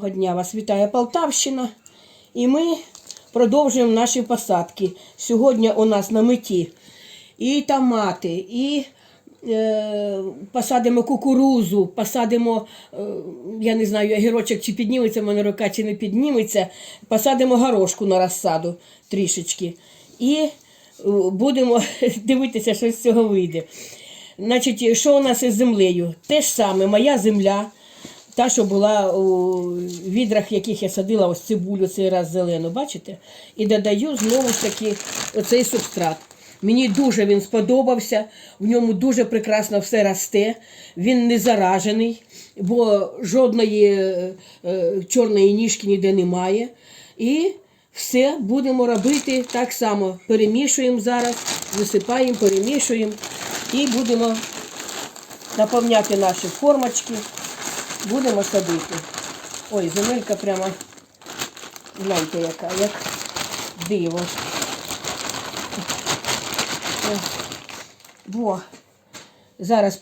Доброго дня вас вітає Полтавщина. І ми продовжуємо наші посадки. Сьогодні у нас на меті і томати, і е, посадимо кукурузу, посадимо, е, я не знаю, огірочок чи підніметься в мене рука, чи не підніметься. Посадимо горошку на розсаду трішечки. І е, будемо дивитися, що з цього вийде. Значить, що у нас із землею? Те ж саме, моя земля. Та, що була у відрах, яких я садила ось цибулю цей раз зелену, бачите? І додаю знову ж таки оцей субстрат. Мені дуже він сподобався, в ньому дуже прекрасно все росте, він не заражений, бо жодної е, е, чорної ніжки ніде немає. І все будемо робити так само. Перемішуємо зараз, висипаємо, перемішуємо і будемо наповняти наші формочки будемо садити. Ой, земелька прямо, гляньте, яка, як диво. Во. Зараз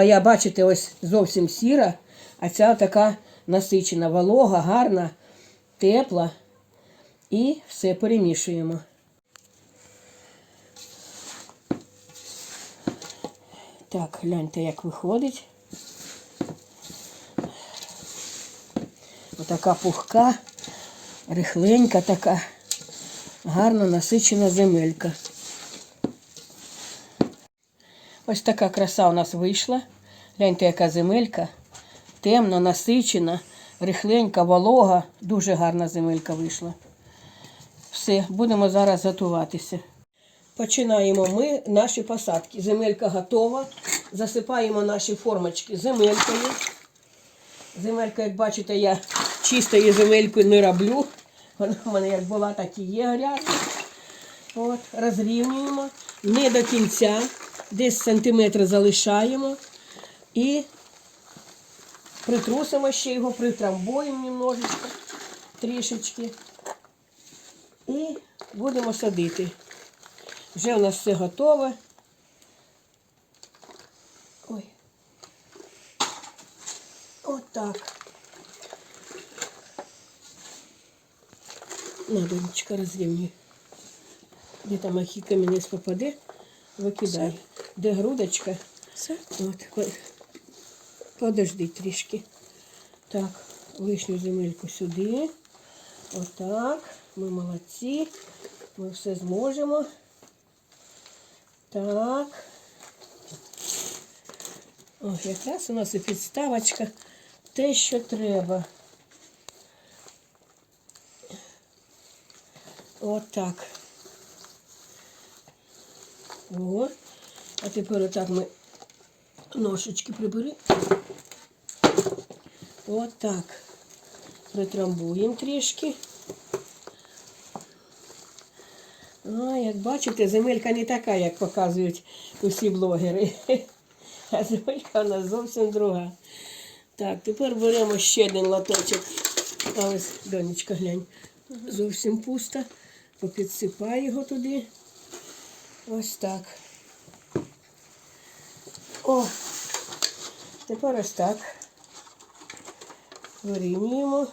а я, бачите, ось зовсім сіра, а ця така насичена, волога, гарна, тепла. І все перемішуємо. Так, гляньте, як виходить. Отака пухка, рихленька така, гарно насичена земелька. Ось така краса у нас вийшла. Гляньте, яка земелька. Темна, насичена, рихленька, волога. Дуже гарна земелька вийшла. Все, будемо зараз готуватися. Починаємо ми наші посадки. Земелька готова. Засипаємо наші формочки земелькою. Земелька, як бачите, я чистою земелькою не роблю. Вона в мене як була, так і є грязна. От, розрівнюємо. Не до кінця. Десь сантиметр залишаємо. І притрусимо ще його, притрамбуємо немножечко, трішечки. І будемо садити. Вже у нас все готове. Ой. Отак. На, донечка, розрівнюй. Де там махі камінець попаде, викидай. Де грудочка? Все? От, подожди трішки. Так, лишню земельку сюди. Отак. Ми молодці. Ми все зможемо. Так. О, якраз у нас і підставочка. Те, що треба. Отак. О. А тепер отак ми ножички прибери. Отак. Притрамбуємо трішки. А, як бачите, земелька не така, як показують усі блогери. А земелька у нас зовсім друга. Так, тепер беремо ще один лоточок. А ось, донечка, глянь, зовсім пусто. Попідсипай його туди. Ось так. О, тепер ось так. Вирівнюємо,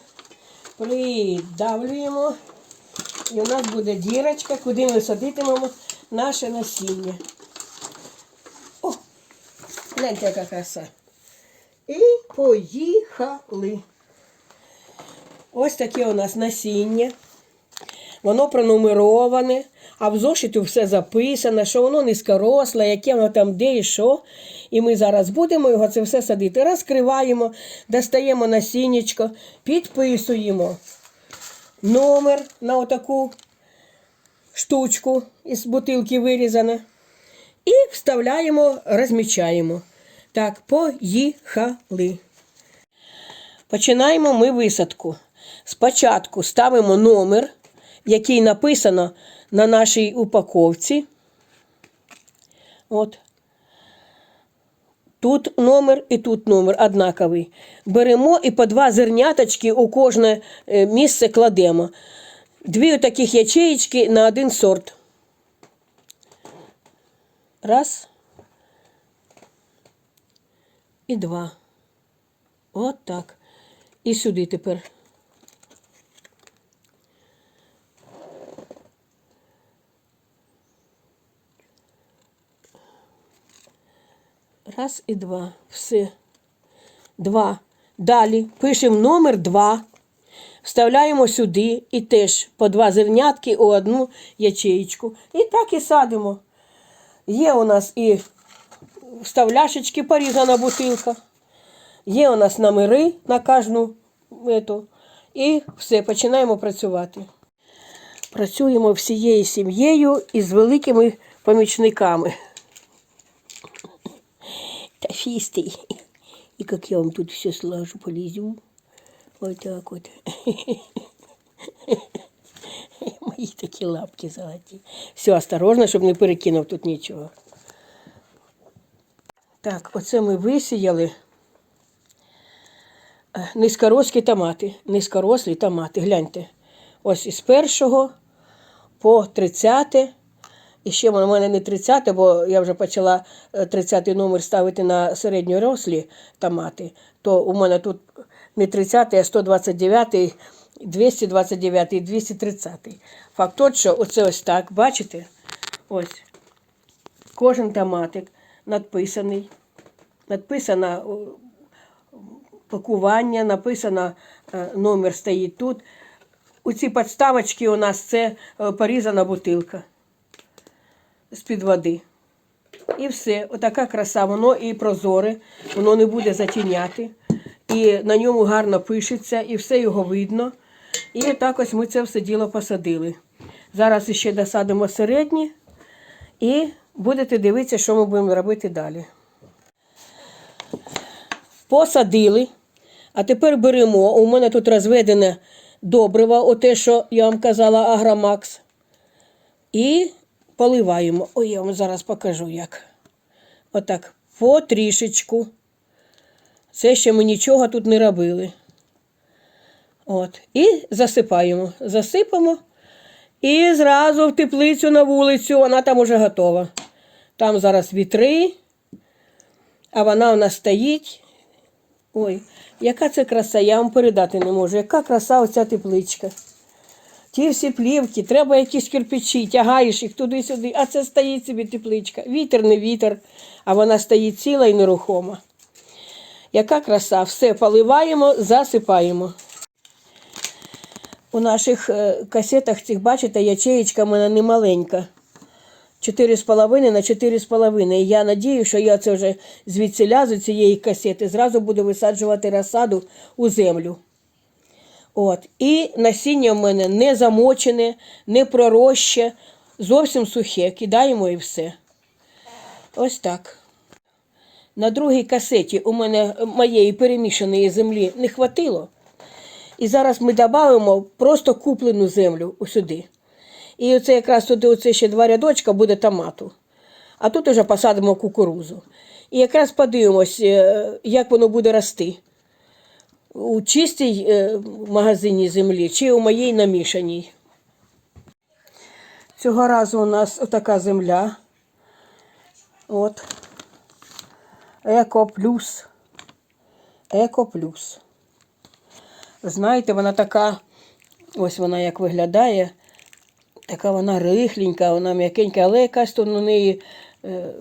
придавлюємо. І у нас буде дірочка, куди ми садитимемо наше насіння. О, гляньте, яка краса. І поїхали. Ось таке у нас насіння. Воно пронумероване, а в зошиту все записано, що воно низькоросле, яке воно там де і що. І ми зараз будемо його це все садити. Розкриваємо, достаємо насіннячко, підписуємо номер на отаку штучку із бутилки вирізана. І вставляємо, розмічаємо. Так, поїхали. Починаємо ми висадку. Спочатку ставимо номер, який написано на нашій упаковці. От. Тут номер і тут номер однаковий. Беремо і по два зерняточки у кожне е, місце кладемо. Дві таких ячеїчки на один сорт. Раз. І два. От так. І сюди тепер. Раз і два. Все. Два. Далі пишемо номер два. Вставляємо сюди і теж по два зернятки у одну ячеєчку. І так і садимо. Є у нас і вставляшечки порізана бутилка. Є у нас номери на кожну ету. І все, починаємо працювати. Працюємо всією сім'єю і з великими помічниками. Та фістий. І як я вам тут все слажу, полізю. Вот так вот. Мої такі лапки золоті. Все, осторожно, щоб не перекинув тут нічого. Так, оце ми висіяли низькорослі томати. Низькорослі томати. Гляньте. Ось із першого по 30. І ще воно в мене не 30, бо я вже почала 30 номер ставити на середньорослі томати. То у мене тут не 30, а 129, 229 і 230. Факт тот, що оце ось так, бачите? Ось. Кожен томатик надписаний. Надписано пакування, написано е, номер стоїть тут. У ці підставочки у нас це е, порізана бутилка з-під води. І все, отака краса, воно і прозоре, воно не буде затіняти. І на ньому гарно пишеться, і все його видно. І так ось ми це все діло посадили. Зараз ще досадимо середні і будете дивитися, що ми будемо робити далі. Посадили. А тепер беремо. У мене тут розведене добриво, оте, що я вам казала, Агромакс. І поливаємо. Ой, я вам зараз покажу як. Отак, потрішечку. Це ще ми нічого тут не робили. От. І засипаємо. Засипаємо. І зразу в теплицю на вулицю, вона там уже готова. Там зараз вітри, а вона у нас стоїть. Ой, яка це краса, я вам передати не можу. Яка краса оця тепличка. Ті всі плівки, треба якісь кирпичі, тягаєш їх туди-сюди, а це стоїть собі тепличка. Вітер не вітер, а вона стоїть ціла і нерухома. Яка краса, все поливаємо, засипаємо. У наших е, касетах цих, бачите, ячеєчка в мене не маленька. 4,5 на 4,5. І я надію, що я це вже звідси з цієї касети, зразу буду висаджувати розсаду у землю. От. І насіння в мене не замочене, не пророще, зовсім сухе. Кидаємо і все. Ось так. На другій касеті у мене моєї перемішаної землі не хватило. І зараз ми додамо просто куплену землю сюди. І оце якраз туди оце ще два рядочка буде томату. А тут вже посадимо кукурузу. І якраз подивимось, е, як воно буде рости. У чистій е, магазині землі чи у моїй намішаній. Цього разу у нас отака земля. От. Еко плюс. Еко плюс. Знаєте, вона така, ось вона як виглядає. Така вона рихленька, вона м'якенька, але якась то на неї е,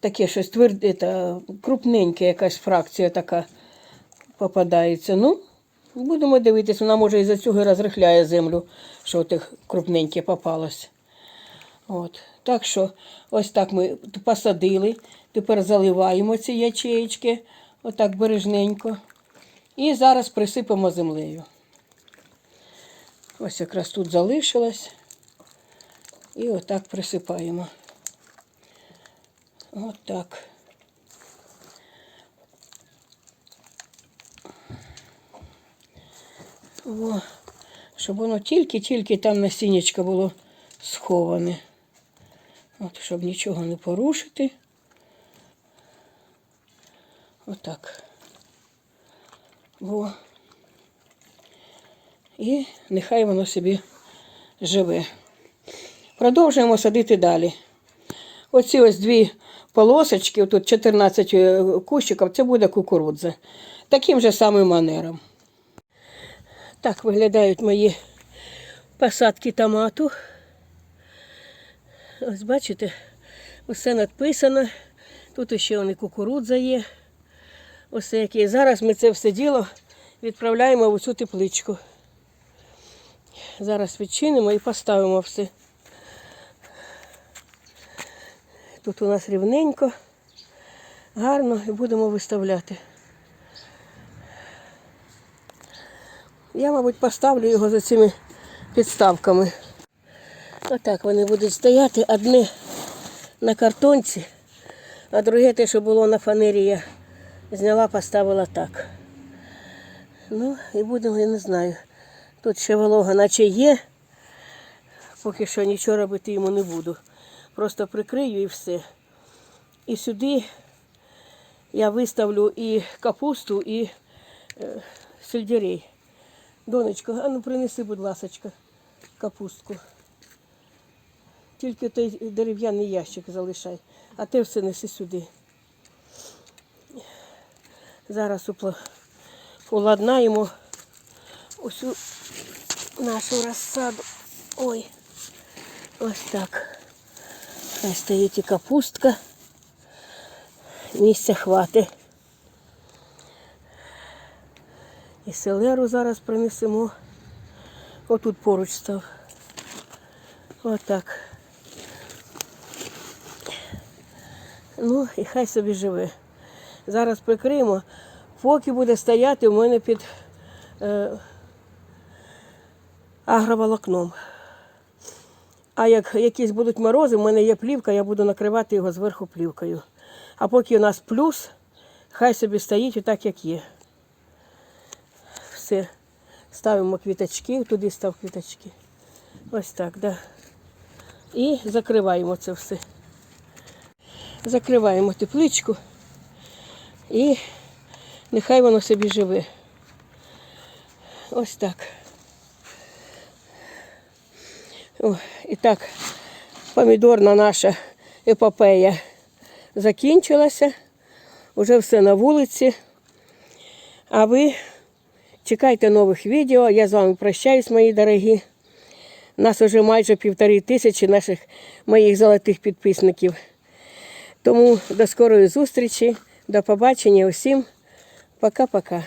таке щось тверде, крупненьке, якась фракція така попадається. Ну, будемо дивитися, вона може із-за цього розрихляє землю, що тих крупненьке попалось. От. Так що ось так ми посадили. Тепер заливаємо ці ячеєчки, отак бережненько. І зараз присипемо землею. Ось якраз тут залишилось. І отак присипаємо. Отак. О, щоб воно тільки-тільки там насіннячко було сховане. От, щоб нічого не порушити. Отак. Во. І нехай воно собі живе. Продовжуємо садити далі. Оці ось дві полосочки, тут 14 кущиків, це буде кукурудза. таким же самим манером. Так виглядають мої посадки томату. Ось бачите, усе надписано. Тут ще вони кукурудза є. Ось які. Зараз ми це все діло відправляємо в цю тепличку. Зараз відчинимо і поставимо все. Тут у нас рівненько, гарно і будемо виставляти. Я, мабуть, поставлю його за цими підставками. Отак вони будуть стояти одне на картонці, а друге те, що було на фанері, я зняла, поставила так. Ну, і будемо, я не знаю. Тут ще волога наче є. Поки що нічого робити йому не буду. Просто прикрию і все. І сюди я виставлю і капусту, і е, сельдерей. Донечко, а ну принеси, будь ласочка, капустку. Тільки той дерев'яний ящик залишай, а те все неси сюди. Зараз уладнаємо усю нашу розсаду. Ой, ось так. Хай стоїть і капустка. Місця хватить. І селеру зараз принесемо. Отут поруч став. Отак. Ну і хай собі живе. Зараз прикриємо, поки буде стояти у мене під е, агроволокном. А як якісь будуть морози, в мене є плівка, я буду накривати його зверху плівкою. А поки у нас плюс, хай собі стоїть отак, як є. Все. Ставимо квіточки, туди став квіточки. Ось так, да. І закриваємо це все. Закриваємо тепличку і нехай воно собі живе. Ось так. О, і так, помідорна наша епопея закінчилася. Уже все на вулиці. А ви чекайте нових відео. Я з вами прощаюсь, мої дорогі. Нас уже майже півтори тисячі наших моїх золотих підписників. Тому до скорої зустрічі, до побачення усім. Пока-пока.